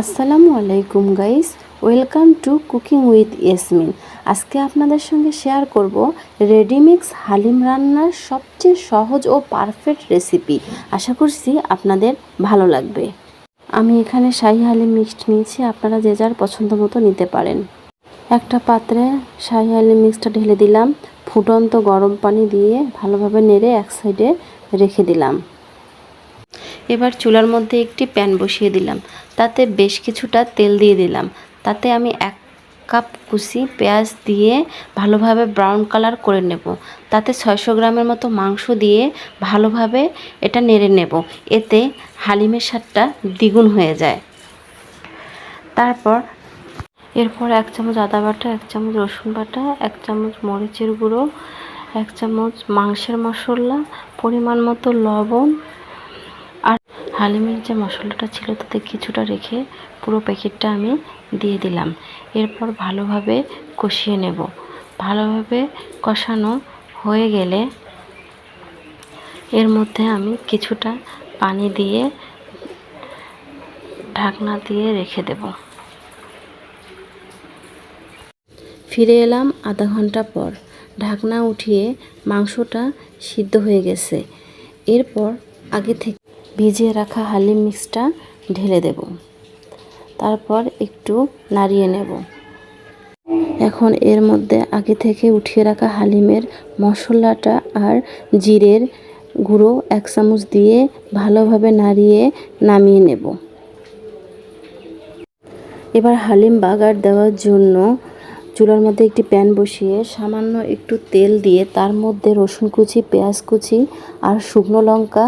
আসসালামু আলাইকুম guys welcome to cooking with Yasmin আজকে আপনাদের সঙ্গে শেয়ার করব রেডিমিক্স হালিম রান্নার সবচেয়ে সহজ ও পারফেক্ট রেসিপি আশা করছি আপনাদের ভালো লাগবে। আমি এখানে শাহি হালিম মিক্সড নিয়েছি, আপনারা যে যার পছন্দ মতো নিতে পারেন। একটা পাত্রে শাহি হালিম মিক্সটা ঢেলে দিলাম। ফুটন্ত গরম পানি দিয়ে ভালোভাবে নেড়ে এক সাইডে রেখে দিলাম। এবার চুলার মধ্যে একটি প্যান বসিয়ে দিলাম। তাতে বেশ কিছুটা তেল দিয়ে দিলাম। তাতে আমি এক কাপ কুচি পেঁয়াজ দিয়ে ভালোভাবে ব্রাউন কালার করে নেব। তাতে ছয়শো গ্রামের মতো মাংস দিয়ে ভালোভাবে এটা নেড়ে নেব। এতে হালিমের স্বাদটা দ্বিগুণ হয়ে যায়। তারপর এরপর এক চামচ আদা বাটা, এক চামচ রসুন বাটা, এক চামচ মরিচের গুঁড়ো, এক চামচ মাংসের মশলা, পরিমাণ মতো লবণ হালিমের যে মশলাটা ছিল তাতে কিছুটা রেখে পুরো প্যাকেটটা আমি দিয়ে দিলাম। এরপর ভালোভাবে কষিয়ে নেব। ভালোভাবে কষানো হয়ে গেলে এর মধ্যে আমি কিছুটা পানি দিয়ে ঢাকনা দিয়ে রেখে দেব। ফিরে এলাম আধা ঘণ্টা পর। ঢাকনা উঠিয়ে মাংসটা সিদ্ধ হয়ে গেছে। এরপর আগে থেকে ভিজিয়ে রাখা হালিম মিক্সটা ঢেলে দেব। তারপর একটু নাড়িয়ে নেব। এখন এর মধ্যে আগে থেকে উঠিয়ে রাখা হালিমের মশলাটা আর জিরের গুঁড়ো এক চামচ দিয়ে ভালোভাবে নাড়িয়ে নামিয়ে নেব। এবার হালিম বাগার দেওয়ার জন্য চুলার মধ্যে একটি প্যান বসিয়ে সামান্য একটু তেল দিয়ে তার মধ্যে রসুন কুচি, পেঁয়াজ কুচি আর শুকনো লঙ্কা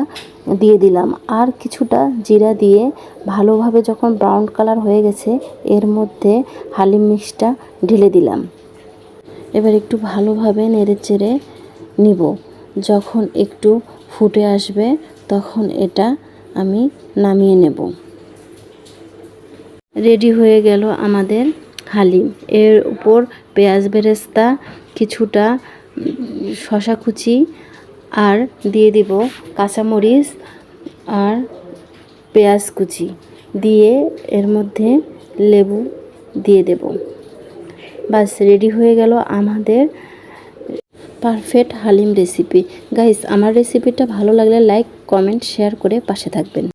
দিয়ে দিলাম। আর কিছুটা জিরা দিয়ে ভালোভাবে যখন ব্রাউন কালার হয়ে গেছে, এর মধ্যে হালিম মিক্সটা ঢেলে দিলাম। এবার একটু ভালোভাবে নেড়ে চেড়ে নিব। যখন একটু ফুটে আসবে, তখন এটা আমি নামিয়ে নেব। রেডি হয়ে গেল আমাদের হালিম। এর উপর পেঁয়াজ বেরেস্তা, কিছুটা শশা কুচি আর দিয়ে দিব কাঁচামরিচ আর পেঁয়াজ কুচি। দিয়ে এর মধ্যে লেবু দিয়ে দেব। বাস, রেডি হয়ে গেল আমাদের পারফেক্ট হালিম রেসিপি। গাইস, আমার রেসিপিটা ভালো লাগলে লাইক, কমেন্ট, শেয়ার করে পাশে থাকবেন।